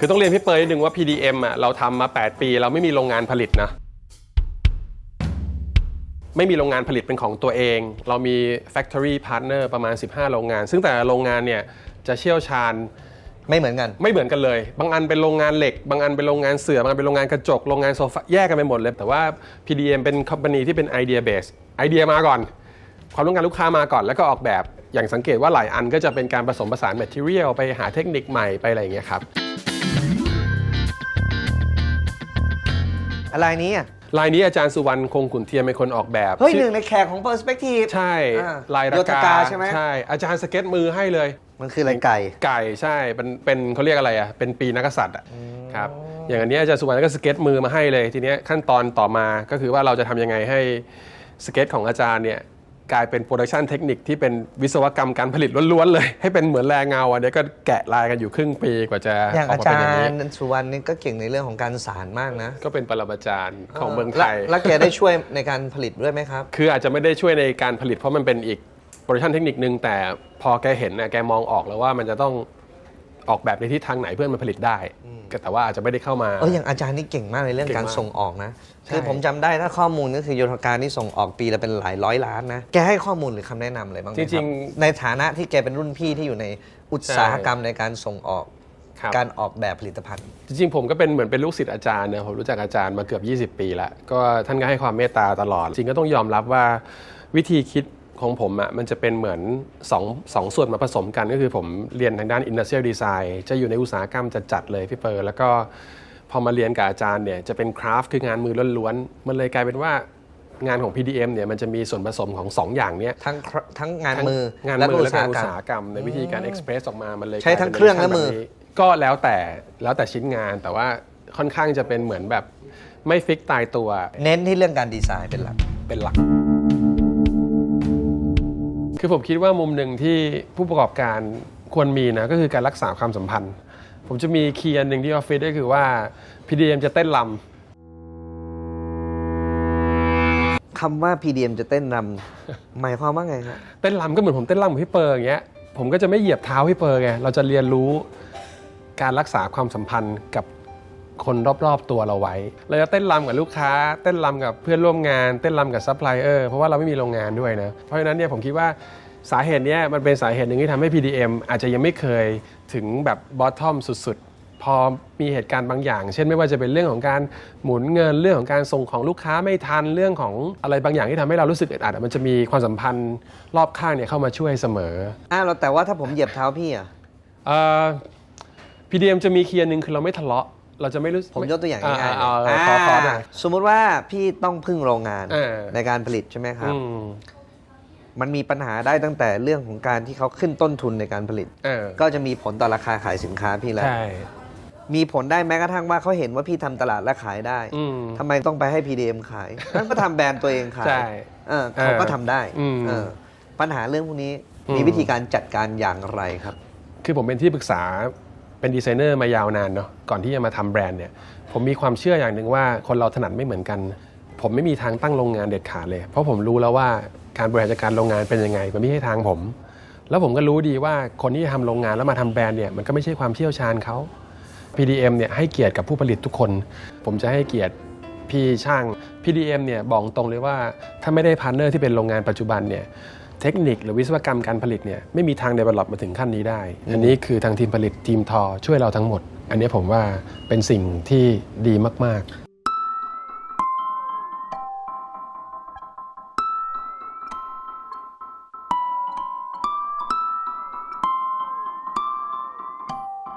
คือต้องเรียนพี่เปยนิดนึงว่า PDM อะเราทำมา 8 ปี เราไม่มีโรงงานผลิตนะ ไม่มีโรงงานผลิตเป็นของตัวเอง เรามี Factory Partner ประมาณ 15 โรงงาน ซึ่งแต่ละโรงงานเนี่ยจะเชี่ยวชาญไม่เหมือนกัน ไม่เหมือนกันเลย บางอันเป็นโรงงานเหล็ก บางอันเป็นโรงงานเสือบางอันเป็นโรงงานกระจก โรงงานโซฟา แยกกันไปหมดเลย แต่ว่า PDM เป็นคอมพานีที่เป็นไอเดียเบส ไอเดียมาก่อน ความต้องการลูกค้ามาก่อน แล้วก็ออกแบบ อย่างสังเกตว่าหลายอันก็จะเป็นการผสมผสานแมทเทียลไปหาเทคนิคใหม่ไปอะไรอย่างเงี้ยครับ อะไรนี้อะลายนี้อาจารย์สุวรรณคงขุนเทียมเป็นคนออกแบบเฮ้ยหชื่นึ่องในแขกของ Perspective ใช่อ่าลายโยระธกากาใช่ไหมใช่อาจารย์สเก็ตมือให้เลย มันคืออะไรไก่ ไก่ใช่เป็นเป็นเขาเรียกอะไรอะเป็นปีนักกษัตริย์อะครับอย่างอันเนี้ยอาจารย์สุวรรณก็สเก็ตมือมาให้เลย ทีเนี้ยขั้นตอนต่อมาก็คือว่าเราจะทำยังไงให้สเก็ตของอาจารย์เนี่ย กลายเป็นโปรดักชันเทคนิคที่เป็นวิศวกรรมการผลิตล้วนๆเลย ให้เป็นเหมือนแรงเงาอันเนี้ยก็แกะลายกันอยู่ครึ่งปีกว่าจะอย่างออกอามาจาเป็นอย่างนี้รย์สุวรรณนี่ก็เก่งในเรื่องของการสารมากนะ ก็เป็นปรมาจารย์ของเมืองไทแล้วยแล้วแกได้ช่วยในการผลิตด้วยไหมครับ คืออาจจะไม่ได้ช่วยในการผลิตเพราะมันเป็นอีกโปรดักชันเทคนิคนึงแต่พอแกเห็นนะแกมองออกแล้วว่ามันจะต้อง ออกแบบในทิศทางไหนเพื่อมันผลิตได้ก็แต่ว่าอาจจะไม่ได้เข้ามาเอออย่างอาจารย์นี่เก่งมากในเรื่องเก่งการมากส่งออกนะใช่คือผมจำได้ถ้าข้อมูลก็คือโยธการนี่ส่งออกปีละเป็นหลายร้อยล้านนะ แกให้ข้อมูลหรือคำแนะนำอะไรบ้างไหมคจบริงในฐานะที่แกเป็นรุ่นพี่ที่อยู่ในอุตสาหกรรมในการส่งออกครับการออกแบบผลิตภัณฑ์ จริงๆ ผมก็เป็นเหมือนเป็นลูกศิษย์อาจารย์นะผมรู้จักอาจารย์มาเกือบ 20 ปีแล้ว ก็ท่านก็ให้ความเมตตาตลอด จริงก็ต้องยอมรับว่าวิธีคิด ของผมอะ่ะมันจะเป็นเหมือน2องสองส่วนมาผสมกันก็คือผมเรียนทางด้าน Industrial Design จะอยู่ในอุตสาหกรรมจะจัดๆเลยพี่เปิร์แล้วก็พอมาเรียนกับอาจารย์เนี่ยจะเป็นคราฟต์คืองานมือล้วนๆ มันเลยกลายเป็นว่างานของ PDM เนี่ยมันจะมีส่วนผสมของสองอย่างเนี้ยทั้งครทั้งงานทั้งมืองานและมืก็ออุและตสาการหอุกรตรมสาหกรรม ในวิธีการเอ็กเพรสออกมามันเลยใช้ทั้งกลายป็นเครื่องและมือแบบนี้ก็แล้วแต่แล้วแต่ชิ้นงานแต่ว่าค่อนข้างจะเป็นเหมือนแบบไม่ฟิกตายตัว เน้นที่เรื่องการดีไซน์เป็นหลักเป็นหลัก คือผมคิดว่ามุมหนึ่งที่ผู้ประกอบการควรมีนะก็คือการรักษาความสัมพันธ์ ผมจะมีคีย์อันหนึ่งที่ออฟฟิศก็คือว่า PDM จะเต้นลคำว่า PDM จะเต้นรำหมายความว่าไงครับำเต้นลำก็เหมือนผมเต้นลำกับพี่เปิร์อย่างเงี้ยผมก็จะไม่เหยียบเท้าพี่เปิร์ไงเราจะเรียนรู้การรักษาความสัมพันธ์กับ คนรอบๆตัวเราไว้ เราจะเต้นรำกับลูกค้า เต้นรำกับเพื่อนร่วมงาน เต้นรำกับซัพพลายเออร์เพราะว่าเราไม่มีโรงงานด้วยนะ เพราะฉะนั้นเนี่ยผมคิดว่าสาเหตุเนี้ยมันเป็นสาเหตุหนึ่งที่ทำให้ PDM อาจจะยังไม่เคยถึงแบบบอททอมสุดๆ พอมีเหตุการณ์บางอย่าง เช่นไม่ว่าจะเป็นเรื่องของการหมุนเงินเรื่องของการส่งของลูกค้าไม่ทันเรื่องของอะไรบางอย่างที่ทำให้เรารู้สึกอึดอัดอะมันจะมีความสัมพันธ์รอบข้างเนี่ยเข้ามาช่วยเสมออ้าวแล้วแต่ว่าถ้าผมเหยียบเท้าพี่อะเอ่อ PDM จะมีเคียร์หนึ่งคือเราไม่ทะเลาะ เราจะไม่รู้ผมยกตัวอย่างง่ายๆอ่เลยขอขอหน่อยอ่าสมมุติว่าพี่ต้องพึ่งโรงงานเออในการผลิตใช่ไหมครับอืมมันมีปัญหาได้ตั้งแต่เรื่องของการที่เขาขึ้นต้นทุนในการผลิตเออก็จะมีผลต่อราคาขายสินค้าพี่แล้วใช่มีผลได้แม้กระทั่งว่าเขาเห็นว่าพี่ทำตลาดและขายได้อืมทำไมต้องไปให้ PDM ขายนั่นก็ทำแบรนด์ตัวเองขายใช่เออเขาก็ทำได้อืมเออปัญหาเรื่องพวกนี้อืมมีวิธีการจัดการอย่างไรครับ คือผมเป็นที่ปรึกษา เป็นดีไซเนอร์มายาวนานเนาะก่อนที่จะมาทำแบรนด์เนี่ยผมมีความเชื่ออย่างหนึ่งว่าคนเราถนัดไม่เหมือนกัน ผมไม่มีทางตั้งโรงงานเด็ดขาดเลย เพราะผมรู้แล้วว่าการบริหารจัดการโรงงานเป็นยังไงมันไม่ใช่ทางผม แล้วผมก็รู้ดีว่าคนที่จะทำโรงงานแล้วมาทำแบรนด์เนี่ยมันก็ไม่ใช่ความเชี่ยวชาญเขา PDM เนี่ยให้เกียรติกับผู้ผลิตทุกคน ผมจะให้เกียรติพี่ช่าง PDM เนี่ยบอกตรงเลยว่าถ้าไม่ได้พาร์เนอร์ที่เป็นโรงงานปัจจุบันเนี่ย เทคนิคหรือวิศวกรรมการผลิตเนี่ยไม่มีทาง develop มาถึงขั้นนี้ได้ อันนี้คือทางทีมผลิตทีมทอช่วยเราทั้งหมด อันนี้ผมว่าเป็นสิ่งที่ดีมากๆ